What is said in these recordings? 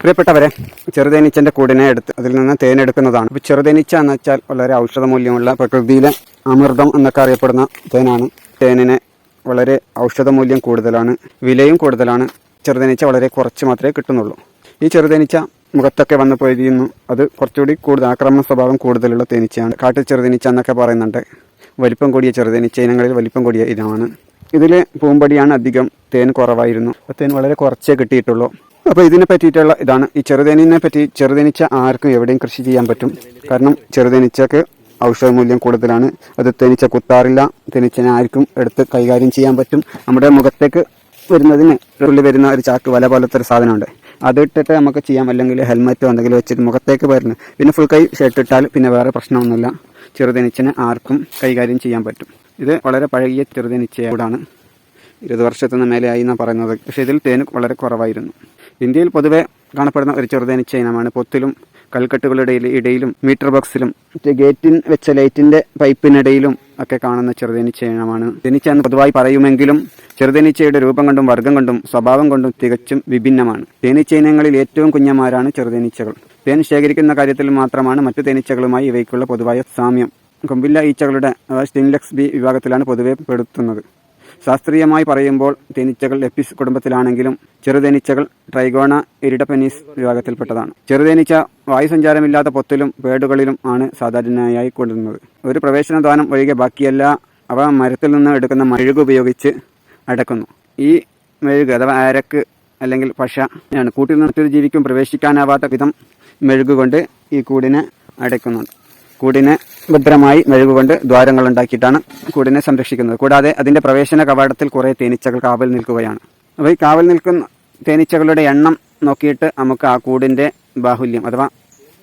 പ്രിയപ്പെട്ടവരെ ചെറുതേനീച്ചന്റെ കൂടിനെ എടുത്ത് അതിൽ നിന്ന് തേനെടുക്കുന്നതാണ്. അപ്പോൾ ചെറുതേനീച്ച എന്ന് വെച്ചാൽ വളരെ ഔഷധ മൂല്യമുള്ള പ്രകൃതിയിലെ അമൃതം എന്നൊക്കെ അറിയപ്പെടുന്ന തേനാണ്. തേനിന് വളരെ ഔഷധ മൂല്യം കൂടുതലാണ് വിലയും കൂടുതലാണ്. ചെറുതേനീച്ച വളരെ കുറച്ച് മാത്രമേ കിട്ടുന്നുള്ളൂ. ഈ ചെറുതേനീച്ച മുഖത്തൊക്കെ വന്ന് പൊരിയുന്നു അത് കുറച്ചുകൂടി കൂടുതൽ ആക്രമണ സ്വഭാവം കൂടുതലുള്ള തേനീച്ചയാണ്. കാട്ടിൽ ചെറുതേനീച്ച എന്നൊക്കെ പറയുന്നുണ്ട്. വലിപ്പം കൂടിയ ചെറുതേനീച്ച ഇനങ്ങളിൽ വലിപ്പം കൂടിയ ഇനമാണ്. ഇതിൽ പൂമ്പടിയാണ് അധികം തേൻ കുറവായിരുന്നു. തേൻ വളരെ കുറച്ചേ കിട്ടിയിട്ടുള്ളൂ. അപ്പോൾ ഇതിനെ പറ്റിയിട്ടുള്ള ഇതാണ്. ഈ ചെറുതേനീനെ പറ്റി ചെറുതേനീച്ച ആർക്കും എവിടെയും കൃഷി ചെയ്യാൻ പറ്റും. കാരണം ചെറുതേനീച്ചക്ക് ഔഷധ മൂല്യം കൂടുതലാണ്. അത് തേനീച്ച കുത്താറില്ല. തേനീച്ചനെ ആർക്കും എടുത്ത് കൈകാര്യം ചെയ്യാൻ പറ്റും. നമ്മുടെ മുഖത്തേക്ക് വരുന്നതിന് ഉള്ളിൽ വരുന്ന ഒരു ചാക്ക് വല പോലത്തെ ഒരു സാധനമുണ്ട്. അത് ഇട്ടിട്ട് നമുക്ക് ചെയ്യാം. അല്ലെങ്കിൽ ഹെൽമെറ്റോ എന്തെങ്കിലും വെച്ചിട്ട് മുഖത്തേക്ക് വരുന്നത് പിന്നെ ഫുൾ കൈ ഷർട്ട് ഇട്ടാൽ പിന്നെ വേറെ പ്രശ്നമൊന്നുമില്ല. ചെറുതേനീച്ചനെ ആർക്കും കൈകാര്യം ചെയ്യാൻ പറ്റും. ഇത് വളരെ പഴകിയ ചെറുതേനീച്ചയോടാണ്. ഇരുപത് വർഷത്തിന് മേലെയായി എന്നാണ് പറയുന്നത്. പക്ഷേ ഇതിൽ തേൻ വളരെ കുറവായിരുന്നു. ഇന്ത്യയിൽ പൊതുവെ കാണപ്പെടുന്ന ഒരു ചെറുതേനി ചൈനമാണ് പൊത്തിലും കൽക്കെട്ടുകളുടെ ഇടയിലും മീറ്റർ ബോക്സിലും ഗേറ്റിൻ വെച്ച ലൈറ്റിന്റെ പൈപ്പിനിടയിലും ഒക്കെ കാണുന്ന ചെറുതേനീച്ച ഇനമാണ് തേനീച്ച എന്ന് പൊതുവായി പറയുമെങ്കിലും ചെറുതേനീച്ചയുടെ രൂപം കൊണ്ടും വർഗം കൊണ്ടും സ്വഭാവം കൊണ്ടും തികച്ചും വിഭിന്നമാണ്. തേനീച്ച ഇനങ്ങളിൽ ഏറ്റവും കുഞ്ഞന്മാരാണ് ചെറുതേനീച്ചകൾ. തേൻ ശേഖരിക്കുന്ന കാര്യത്തിൽ മാത്രമാണ് മറ്റു തേനീച്ചകളുമായി ഇവയ്ക്കുള്ള പൊതുവായ സാമ്യം. കൊമ്പില്ല ഈച്ചകളുടെ സ്റ്റിൻലെക്സ് ബി വിഭാഗത്തിലാണ് പൊതുവെ പെടുത്തുന്നത്. ശാസ്ത്രീയമായി പറയുമ്പോൾ തേനീച്ചകൾ എപ്പിസ് കുടുംബത്തിലാണെങ്കിലും ചെറുതേനീച്ചകൾ ട്രൈഗോണ ഇരിഡപെനീസ് വിഭാഗത്തിൽപ്പെട്ടതാണ്. ചെറുതേനീച്ച വായുസഞ്ചാരമില്ലാത്ത പൊത്തിലും പേടുകളിലും ആണ് സാധാരണയായി കൊണ്ടുവരുന്നത്. ഒരു പ്രവേശനദ്വാനം ഒഴികെ ബാക്കിയല്ല അവ മരത്തിൽ നിന്ന് എടുക്കുന്ന മെഴുക് ഉപയോഗിച്ച് അടക്കുന്നു. ഈ മെഴുക് അഥവാ അരക്ക് അല്ലെങ്കിൽ പശ കൂട്ടിൽ മറ്റൊരു ജീവിക്കും പ്രവേശിക്കാനാവാത്ത വിധം മെഴുകുകൊണ്ട് ഈ കൂടിനെ അടയ്ക്കുന്നുണ്ട്. കൂടിനെ ഭദ്രമായി മെഴുകുകൊണ്ട് ദ്വാരങ്ങൾ ഉണ്ടാക്കിയിട്ടാണ് കൂടിനെ സംരക്ഷിക്കുന്നത്. കൂടാതെ അതിന്റെ പ്രവേശന കവാടത്തിൽ കുറേ തേനീച്ചകൾ കാവൽ നിൽക്കുകയാണ്. അപ്പോൾ ഈ കാവൽ നിൽക്കുന്ന തേനീച്ചകളുടെ എണ്ണം നോക്കിയിട്ട് നമുക്ക് ആ കൂടിന്റെ ബാഹുല്യം അഥവാ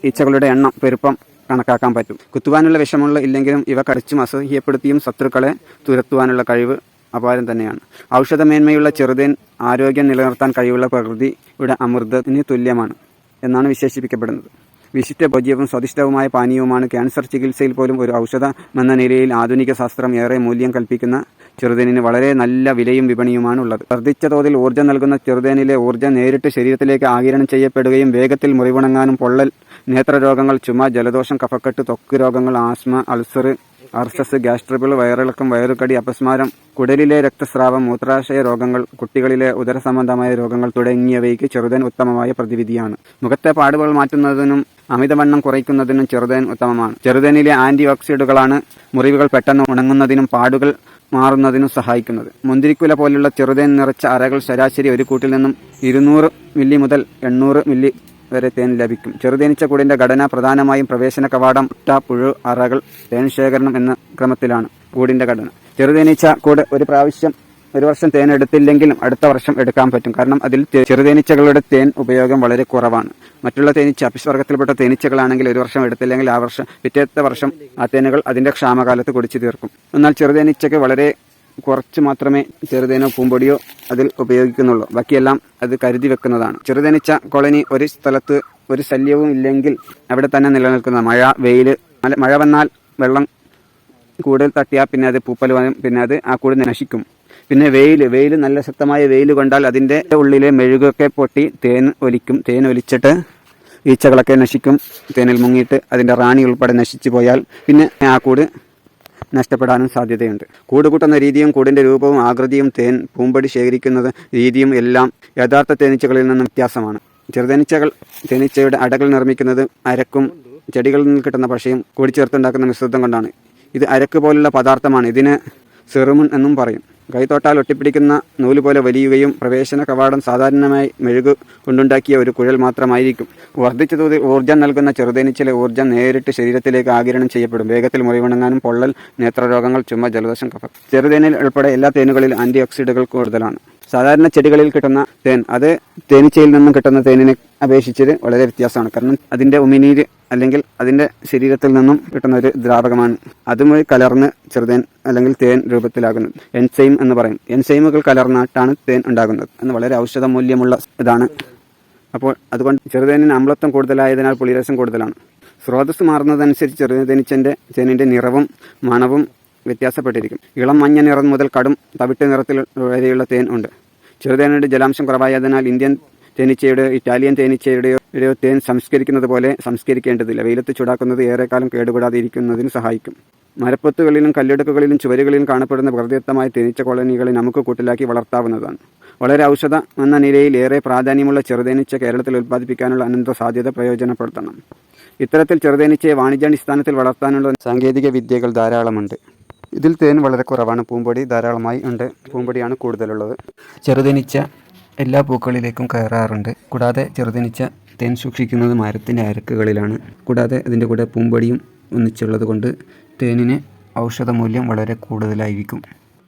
ഈച്ചകളുടെ എണ്ണം പെരുപ്പം കണക്കാക്കാൻ പറ്റും. കുത്തുവാനുള്ള വിഷമുള്ള ഇല്ലെങ്കിലും ഇവ കടിച്ചും അസഹ്യപ്പെടുത്തിയും ശത്രുക്കളെ തുരത്തുവാനുള്ള കഴിവ് അപാരം തന്നെയാണ്. ഔഷധമേന്മയുള്ള ചെറുതേൻ ആരോഗ്യം നിലനിർത്താൻ കഴിവുള്ള പ്രകൃതിയുടെ അമൃതത്തിന് തുല്യമാണ് എന്നാണ് വിശേഷിപ്പിക്കപ്പെടുന്നത്. വിശിഷ്ട ഭജ്യവും സ്വാദിഷ്ടവുമായ പാനീയവുമാണ് ക്യാൻസർ ചികിത്സയിൽ പോലും ഒരു ഔഷധമെന്ന നിലയിൽ ആധുനിക ശാസ്ത്രം ഏറെ മൂല്യം കൽപ്പിക്കുന്ന ചെറുതേനിന് വളരെ നല്ല വിലയും വിപണിയുമാണ് ഉള്ളത്. വർദ്ധിച്ച തോതിൽ ഊർജം നൽകുന്ന ചെറുതേനിലെ ഊർജം നേരിട്ട് ശരീരത്തിലേക്ക് ആകിരണം ചെയ്യപ്പെടുകയും വേഗത്തിൽ മുറിവുണങ്ങാനും പൊള്ളൽ നേത്രരോഗങ്ങൾ ചുമ ജലദോഷം കഫക്കെട്ട് തൊക്ക് രോഗങ്ങൾ ആസ്മ അൾസർ അർസസ് ഗ്യാസ്ട്രിബിൾ വയറിളക്കം വയറുകടി അപസ്മാരം കുടലിലെ രക്തസ്രാവം മൂത്രാശയ രോഗങ്ങൾ കുട്ടികളിലെ ഉദരസംബന്ധമായ രോഗങ്ങൾ തുടങ്ങിയവയ്ക്ക് ചെറുതൻ ഉത്തമമായ പ്രതിവിധിയാണ്. മുഖത്തെ പാടുകൾ മാറ്റുന്നതിനും അമിതവണ്ണം കുറയ്ക്കുന്നതിനും ചെറുതേൻ ഉത്തമമാണ്. ചെറുതേനിലെ ആന്റി ഓക്സിഡുകളാണ് മുറിവുകൾ പെട്ടെന്ന് ഉണങ്ങുന്നതിനും പാടുകൾ മാറുന്നതിനും സഹായിക്കുന്നത്. മുന്തിരിക്കുല പോലുള്ള ചെറുതേൻ നിറച്ച അരകൾ ശരാശരി ഒരു കൂട്ടിൽ നിന്നും ഇരുന്നൂറ് മില്ലി മുതൽ എണ്ണൂറ് മില്ലി വരെ തേൻ ലഭിക്കും. ചെറുതേനീച്ച കൂടിന്റെ ഘടന പ്രധാനമായും പ്രവേശന കവാടം മുട്ട പുഴു അറകൾ തേൻ ശേഖരണം എന്ന ക്രമത്തിലാണ് കൂടിന്റെ ഘടന. ചെറുതേനീച്ച കൂട് ഒരു പ്രാവശ്യം ഒരു വർഷം തേൻ എടുത്തില്ലെങ്കിലും അടുത്ത വർഷം എടുക്കാൻ പറ്റും. കാരണം അതിൽ ചെറുതേനീച്ചകളുടെ തേൻ ഉപയോഗം വളരെ കുറവാണ്. മറ്റുള്ള തേനീച്ച അഭിസ്വർഗത്തിൽപ്പെട്ട തേനീച്ചകളാണെങ്കിൽ ഒരു വർഷം എടുത്തില്ലെങ്കിൽ ആ വർഷം പിറ്റേത്തെ വർഷം ആ തേനുകൾ അതിന്റെ ക്ഷാമകാലത്ത് കുടിച്ചു തീർക്കും. എന്നാൽ ചെറുതേനീച്ചയ്ക്ക് വളരെ കുറച്ച് മാത്രമേ ചെറുതേനോ പൂമ്പൊടിയോ അതിൽ ഉപയോഗിക്കുന്നുള്ളൂ. ബാക്കിയെല്ലാം അത് കരുതി വെക്കുന്നതാണ്. ചെറുതേനീച്ച കോളനി ഒരു സ്ഥലത്ത് ഒരു ശല്യവും ഇല്ലെങ്കിൽ അവിടെ തന്നെ നിലനിൽക്കുന്ന മഴ വെയിൽ മഴ വന്നാൽ വെള്ളം കൂടുതൽ തട്ടിയാൽ പിന്നെ അത് പൂപ്പൽ പിന്നെ അത് ആ കൂട് നശിക്കും. പിന്നെ വെയിൽ വെയിൽ നല്ല ശക്തമായ വെയിൽ കൊണ്ടാൽ അതിന്റെ ഉള്ളിലെ മെഴുകൊക്കെ പൊട്ടി തേൻ ഒലിക്കും. തേൻ ഒലിച്ചിട്ട് ഈച്ചകളൊക്കെ നശിക്കും. തേനിൽ മുങ്ങിയിട്ട് അതിന്റെ റാണി ഉൾപ്പെടെ നശിച്ചു പോയാൽ പിന്നെ ആ കൂട് നഷ്ടപ്പെടാനും സാധ്യതയുണ്ട്. കൂട് കൂട്ടുന്ന രീതിയും കൂടിന്റെ രൂപവും ആകൃതിയും തേൻ പൂമ്പടി ശേഖരിക്കുന്നത് രീതിയും എല്ലാം യഥാർത്ഥ തേനീച്ചകളിൽ നിന്നും വ്യത്യാസമാണ്. ചെറുതേനീച്ചകൾ തേനീച്ചയുടെ അടകൾ നിർമ്മിക്കുന്നത് അരക്കും ചെടികളിൽ നിന്ന് കിട്ടുന്ന പശയും കൂടി ചേർത്തുണ്ടാക്കുന്ന മിശ്രിതം കൊണ്ടാണ്. ഇത് അരക്ക് പോലുള്ള പദാർത്ഥമാണ്. ഇതിന് സെറുമുൻ എന്നും പറയും. കൈത്തോട്ടാൽ ഒട്ടിപ്പിടിക്കുന്ന നൂൽ പോലെ വലിയുകയും പ്രവേശന കവാടം സാധാരണമായി മെഴുകു കൊണ്ടുണ്ടാക്കിയ ഒരു കുഴൽ മാത്രമായിരിക്കും. വർദ്ധിച്ച തോതിൽ ഊർജം നൽകുന്ന ചെറുതേനീച്ചിലെ ഊർജം നേരിട്ട് ശരീരത്തിലേക്ക് ആകിരണം ചെയ്യപ്പെടും. വേഗത്തിൽ മുറിവിണങ്ങാനും പൊള്ളൽ നേത്രരോഗങ്ങൾ ചുമ ജലദോഷം കഫ ചെറുതേനിൽ ഉൾപ്പെടെ എല്ലാ തേനുകളിൽ ആന്റി കൂടുതലാണ്. സാധാരണ ചെടികളിൽ കിട്ടുന്ന തേൻ അത് തേനീച്ചയിൽ നിന്നും കിട്ടുന്ന തേനിനെ അപേക്ഷിച്ചത് വളരെ വ്യത്യാസമാണ്. കാരണം അതിന്റെ ഉമിനീര് അല്ലെങ്കിൽ അതിന്റെ ശരീരത്തിൽ നിന്നും കിട്ടുന്ന ഒരു ദ്രാവകമാണ്. അതുമായി കലർന്ന് ചെറുതേൻ അല്ലെങ്കിൽ തേൻ രൂപത്തിലാകുന്നത് എൻസൈം എന്ന് പറയും. എൻസൈമുകൾ കലർന്നിട്ടാണ് തേൻ ഉണ്ടാകുന്നത്. എന്ന് വളരെ ഔഷധ മൂല്യമുള്ള ഇതാണ്. അപ്പോൾ അതുകൊണ്ട് ചെറുതേനിന് അമ്ലത്വം കൂടുതലായതിനാൽ പുളിരസം കൂടുതലാണ്. സ്രോതസ് മാറുന്നതനുസരിച്ച് ചെറുതേനീച്ചന്റെ തേനിന്റെ നിറവും മണവും വ്യത്യാസപ്പെട്ടിരിക്കും. ഇളം മഞ്ഞ നിറം മുതൽ കടും തവിട്ട് നിറത്തിൽ വരെയുള്ള തേൻ ഉണ്ട്. ചെറുതേനയുടെ ജലാംശം കുറവായതിനാൽ ഇന്ത്യൻ തേനീച്ചയുടെ ഇറ്റാലിയൻ തേനീച്ചയുടെയോ തേൻ സംസ്കരിക്കുന്നത് പോലെ സംസ്കരിക്കേണ്ടതില്ല. വെയിലത്ത് ചൂടാക്കുന്നത് ഏറെക്കാലം കേടുകൂടാതെ ഇരിക്കുന്നതിന് സഹായിക്കും. മരപ്പൊത്തുകളിലും കല്ലെടുക്കുകളിലും ചുവരുകളിലും കാണപ്പെടുന്ന പ്രകൃതിദത്തമായ തേനീച്ച കോളനികളെ നമുക്ക് കൂട്ടിലാക്കി വളർത്താവുന്നതാണ്. വളരെ ഔഷധ എന്ന നിലയിൽ ഏറെ പ്രാധാന്യമുള്ള ചെറുതേനീച്ച കേരളത്തിൽ ഉൽപ്പാദിപ്പിക്കാനുള്ള അനന്ത സാധ്യത പ്രയോജനപ്പെടുത്തണം. ഇത്തരത്തിൽ ചെറുതേനീച്ചയെ വാണിജ്യാടിസ്ഥാനത്തിൽ വളർത്താനുള്ള സാങ്കേതിക വിദ്യകൾ ധാരാളമുണ്ട്. ഇതിൽ തേൻ വളരെ കുറവാണ്. പൂമ്പൊടി ധാരാളമായി ഉണ്ട്. പൂമ്പൊടിയാണ് കൂടുതലുള്ളത്. ചെറുതനിച്ച എല്ലാ പൂക്കളിലേക്കും കയറാറുണ്ട്. കൂടാതെ ചെറുതനിച്ച തേൻ സൂക്ഷിക്കുന്നത് മരത്തിന്റെ അരക്കുകളിലാണ്. കൂടാതെ അതിന്റെ കൂടെ പൂമ്പൊടിയും ഒന്നിച്ചുള്ളത് കൊണ്ട് തേനിന് ഔഷധമൂല്യം വളരെ കൂടുതലായിരിക്കും.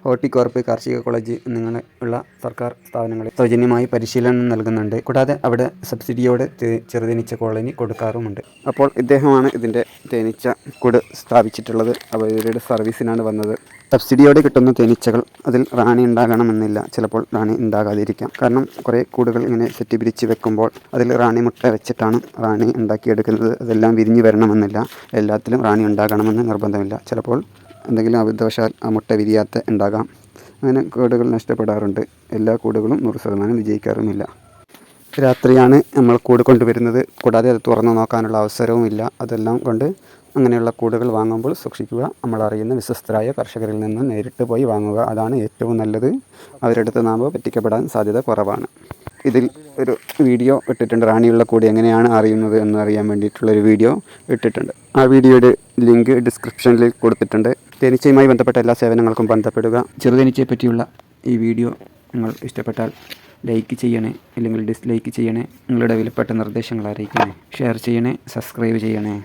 ഹോർട്ടികോർപ്പ് കാർഷിക കോളേജ് എന്നിങ്ങനെയുള്ള സർക്കാർ സ്ഥാപനങ്ങളിൽ സൗജന്യമായി പരിശീലനം നൽകുന്നുണ്ട്. കൂടാതെ അവിടെ സബ്സിഡിയോട് ചെറുതേനീച്ച കോളനി കൊടുക്കാറുമുണ്ട്. അപ്പോൾ ഇദ്ദേഹമാണ് ഇതിന്റെ തേനീച്ച കൂട് സ്ഥാപിച്ചിട്ടുള്ളത്. അവരുടെ സർവീസിനാണ് വന്നത്. സബ്സിഡിയോടെ കിട്ടുന്ന തേനീച്ചകൾ അതിൽ റാണി ഉണ്ടാകണമെന്നില്ല. ചിലപ്പോൾ റാണി ഉണ്ടാകാതിരിക്കാം. കാരണം കുറേ കൂടുകൾ ഇങ്ങനെ സെറ്റ് പിരിച്ച് വെക്കുമ്പോൾ അതിൽ റാണി മുട്ട വെച്ചിട്ടാണ് റാണി ഉണ്ടാക്കിയെടുക്കുന്നത്. അതെല്ലാം വിരിഞ്ഞു വരണമെന്നില്ല. എല്ലാത്തിലും റാണി ഉണ്ടാകണമെന്ന് നിർബന്ധമില്ല. ചിലപ്പോൾ എന്തെങ്കിലും അബദ്ധവശാൽ ആ മുട്ട വിരിയാത്ത ഉണ്ടാകാം. അങ്ങനെ കൂടുകൾ നഷ്ടപ്പെടാറുണ്ട്. എല്ലാ കൂടുകളും നൂറ് ശതമാനം വിജയിക്കാറുമില്ല. രാത്രിയാണ് നമ്മൾ കൂട് കൊണ്ടുവരുന്നത്. കൂടാതെ അത് തുറന്നു നോക്കാനുള്ള അവസരവും ഇല്ല അതെല്ലാം കൊണ്ട് അങ്ങനെയുള്ള കൂടുകൾ വാങ്ങുമ്പോൾ സൂക്ഷിക്കുക. നമ്മൾ അറിയുന്ന വിശ്വസ്തരായ കർഷകരിൽ നിന്ന് നേരിട്ട് പോയി വാങ്ങുക. അതാണ് ഏറ്റവും നല്ലത്. അവരുടെ അടുത്ത് നാം പറ്റിക്കപ്പെടാൻ സാധ്യത കുറവാണ്. ഇതിൽ ഒരു വീഡിയോ ഇട്ടിട്ടുണ്ട്. റാണിയുള്ള കൂടി എങ്ങനെയാണ് അറിയുന്നത് എന്ന് അറിയാൻ വേണ്ടിയിട്ടുള്ളൊരു വീഡിയോ ഇട്ടിട്ടുണ്ട്. ആ വീഡിയോയുടെ ലിങ്ക് ഡിസ്ക്രിപ്ഷനിൽ കൊടുത്തിട്ടുണ്ട്. തേനീച്ചയുമായി ബന്ധപ്പെട്ട എല്ലാ സേവനങ്ങൾക്കും ബന്ധപ്പെടുക. ചെറുതേനീച്ചയെ പറ്റിയുള്ള ഈ വീഡിയോ നിങ്ങൾ ഇഷ്ടപ്പെട്ടാൽ ലൈക്ക് ചെയ്യണേ അല്ലെങ്കിൽ ഡിസ്ലൈക്ക് ചെയ്യണേ നിങ്ങളുടെ വിലപ്പെട്ട നിർദ്ദേശങ്ങൾ അറിയിക്കണേ ഷെയർ ചെയ്യണേ സബ്സ്ക്രൈബ് ചെയ്യണേ.